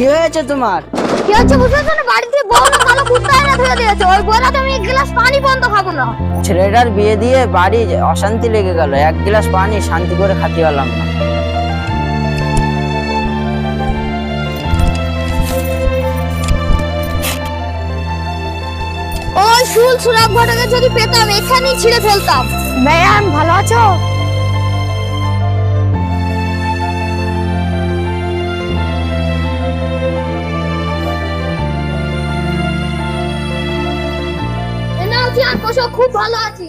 কি হয়েছে তোমার? কি হচ্ছে বুঝতে না? বাড়িতে বউ না কালো কুত্তা এনে ধুয়ে দিয়েছে। ওই আমি এক গ্লাস পানি বন্ধ খাব না। ছেলেটার বিয়ে দিয়ে বাড়ি অশান্তি লেগে গেল। এক গ্লাস পানি শান্তি করে খাতে পারলাম না। ওই শুল সুরাব ঘটকে যদি পেতাম এখানেই ছিঁড়ে ফেলতাম। বেয়ান ভালো আছো? বসো খুব ভালো আছি।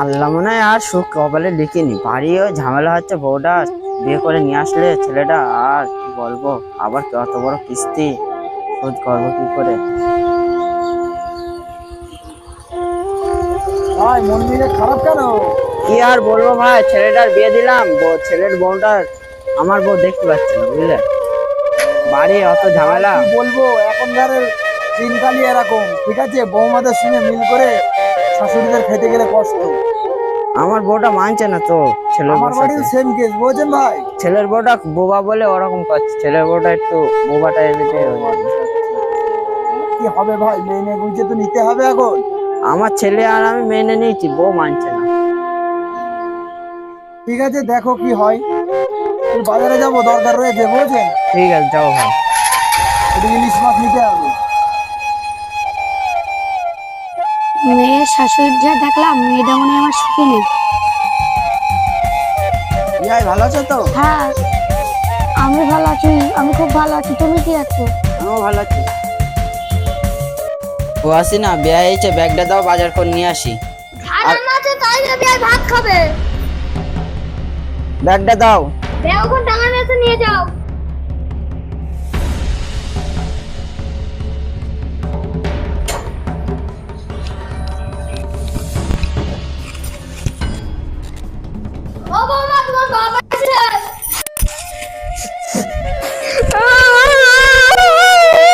আল্লাহ মনে হয় আর সুখ কপালে লিখিনি। বাড়িও ঝামেলা হচ্ছে বউটা বিয়ে করে নিয়ে আসলে ছেলেটা। আর কি বলব আবার কত বড় কিস্তি? শোধ করব কি করে? ভাই মন মেজাজ খারাপ কেন? কি আর বলব ভাই ছেলেটার বিয়ে দিলাম ছেলের বউটার আমার বউ দেখতে পাচ্ছে না বুঝলে? বাড়ি অত ঝামেলা? বলব এখনকার দিনকালই এরকম ঠিক আছে? বৌমাদের সঙ্গে মিল করে শাশুড়িদের খেতে গেলে কষ্ট। আমার বউটা মানছে না তো ছেলের আমার সাথে। সেম কেস বুঝছেন ভাই? ছেলের বউটা বোবা বলে ওরকম করছে ছেলের বউটা একটু বোবাটা এমনিতে কি হবে ভাই মেনে বুঝে তো নিতে হবে এখন। আমার ছেলে আর আমি মেনে নিয়েছি বউ মানছে না। ঠিক আছে দেখো কি হয়। বাজারে যাব দরকার রয়েছে বুঝছেন? ঠিক আছে যাও ভাই। একটু ইলিশ মাছ নিতে হবে। মেয়ের শাশুড়ি যা দেখলাম মেয়েটা মনে আমার সুখী নেই। ভাই ভালো আছো তো? হ্যাঁ আমি ভালো আছি আমি খুব ভালো আছি। তুমি কি আছো? আমিও ভালো আছি। ও আসি না বিয়ে হয়েছে ব্যাগটা দাও বাজার করে নিয়ে আসি। আর মাছে তাই ভাত খাবে? ব্যাগটা দাও। ওখানে টাঙানো আছে নিয়ে যাও। ও বৌমা তোমার বাবা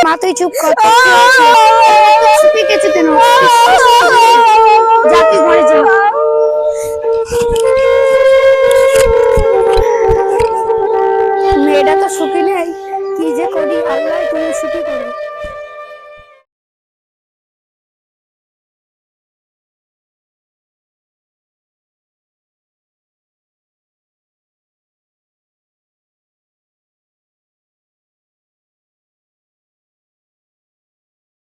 মা তুই চুপ কর তোর কি হয়েছে?